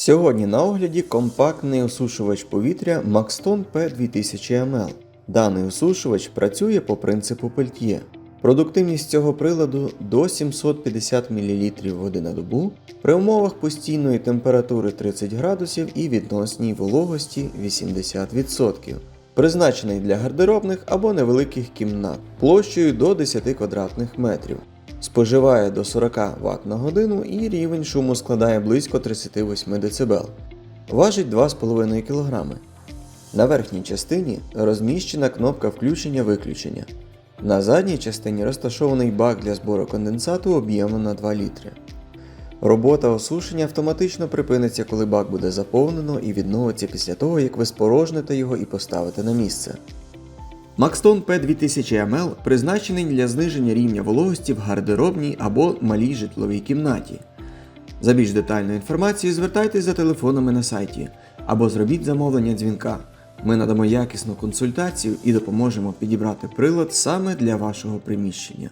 Сьогодні на огляді компактний осушувач повітря Maxton P2000ml. Даний осушувач працює по принципу пельт'є. Продуктивність цього приладу до 750 мл води на добу при умовах постійної температури 30 градусів і відносній вологості 80%. Призначений для гардеробних або невеликих кімнат площею до 10 квадратних метрів. Споживає до 40 Вт на годину і рівень шуму складає близько 38 дБ. Важить 2,5 кг. На верхній частині розміщена кнопка включення-виключення. На задній частині розташований бак для збору конденсату об'ємом на 2 літри. Робота осушення автоматично припиниться, коли бак буде заповнено і відновиться після того, як ви спорожните його і поставите на місце. Maxton P2000ml призначений для зниження рівня вологості в гардеробній або малій житловій кімнаті. За більш детальною інформацією звертайтесь за телефонами на сайті або зробіть замовлення дзвінка. Ми надамо якісну консультацію і допоможемо підібрати прилад саме для вашого приміщення.